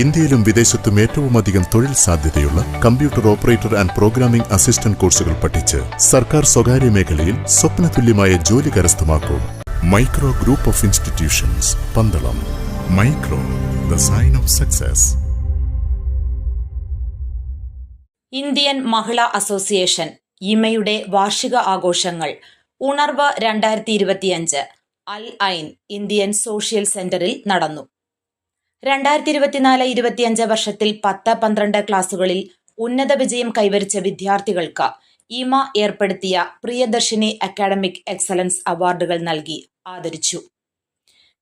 ഇന്ത്യയിലും വിദേശത്തും ഏറ്റവും അധികം തൊഴിൽ സാധ്യതയുള്ള computer operator and programming assistant കോഴ്സുകൾ പഠിച്ച് സർക്കാർ സ്വകാര്യ മേഖലയിൽ സ്വപ്നതുല്യമായ ജോലി കരസ്ഥമാക്കൂ. Micro group of institutions Pandalam. Micro the sign of success. Indian Mahila association ഇമയുടെ വാർഷിക ആഘോഷങ്ങൾ ഉണർവ് രണ്ടായിരത്തി ഇരുപത്തിയഞ്ച് അൽ ഐൻ ഇന്ത്യൻ സോഷ്യൽ സെന്ററിൽ നടന്നു. രണ്ടായിരത്തി ഇരുപത്തിനാല് ഇരുപത്തിയഞ്ച് വർഷത്തിൽ പത്ത് പന്ത്രണ്ട് ക്ലാസുകളിൽ ഉന്നത വിജയം കൈവരിച്ച വിദ്യാർത്ഥികൾക്ക് ഇമ ഏർപ്പെടുത്തിയ പ്രിയദർശിനി അക്കാഡമിക് എക്സലൻസ് അവാർഡുകൾ നൽകി ആദരിച്ചു.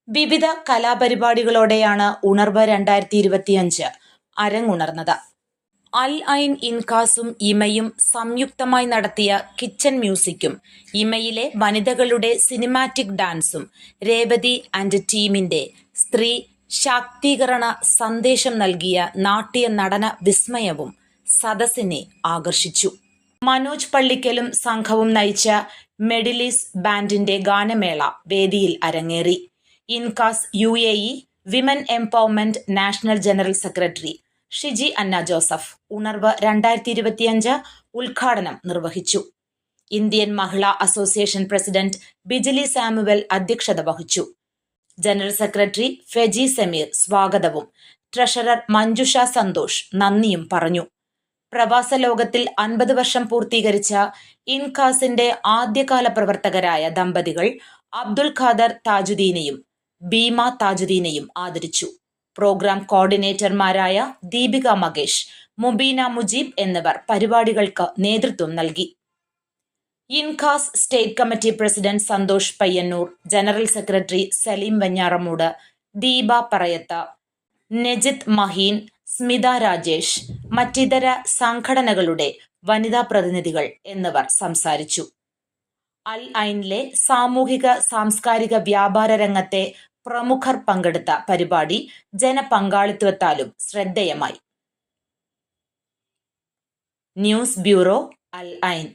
വിവിധ കലാപരിപാടികളോടെയാണ് ഉണർവ് രണ്ടായിരത്തി ഇരുപത്തിയഞ്ച് അരങ്ങുണർന്നത്. അൽ ഐൻ ഇൻകാസും ഇമയും സംയുക്തമായി നടത്തിയ കിച്ചൺ മ്യൂസിക്കും ഇമയിലെ വനിതകളുടെ സിനിമാറ്റിക് ഡാൻസും രേവതി ആൻഡ് ടീമിന്റെ സ്ത്രീ ശാക്തീകരണ സന്ദേശം നൽകിയ നാട്യ നടന വിസ്മയവും സദസ്സിനെ ആകർഷിച്ചു. മനോജ് പള്ളിക്കലും സംഘവും നയിച്ച മെഡിലിസ് ബാൻഡിന്റെ ഗാനമേള വേദിയിൽ അരങ്ങേറി. Incas U A E women empowerment national general secretary Shiji Anna Joseph Unarvu രണ്ടായിരത്തി ഇരുപത്തിയഞ്ച് ഉദ്ഘാടനം നിർവഹിച്ചു. Indian Mahila association president Bijili Samuel അധ്യക്ഷത വഹിച്ചു. ജനറൽ സെക്രട്ടറി ഫെജി സമീർ സ്വാഗതവും. ട്രഷറർ മഞ്ജുഷ സന്തോഷ് നന്ദിയും പറഞ്ഞു. പ്രവാസ ലോകത്തിൽ അൻപത് വർഷം പൂർത്തീകരിച്ച ഇൻകാസിന്റെ ആദ്യകാല പ്രവർത്തകരായ ദമ്പതികൾ അബ്ദുൽ ഖാദർ താജുദ്ദീനെയും ബീമ താജുദ്ദീനെയും ആദരിച്ചു. പ്രോഗ്രാം കോർഡിനേറ്റർമാരായ ദീപിക മകേഷ് മുബീന മുജീബ് എന്നിവർ പരിപാടികൾക്ക് നേതൃത്വം നൽകി. Incas state committee president Santhosh Payyanur general secretary Saleem Venjaramoodu Deepa Parayath Najith Maheen Smitha Rajesh മറ്റിതര സംഘടനകളുടെ വനിതാ പ്രതിനിധികൾ എന്നിവർ സംസാരിച്ചു. അൽ ഐനിലെ സാമൂഹിക സാംസ്കാരിക വ്യാപാര രംഗത്തെ പ്രമുഖർ പങ്കെടുത്ത പരിപാടി ജനപങ്കാളിത്വത്താലും ശ്രദ്ധേയമായി. News bureau Al Ain.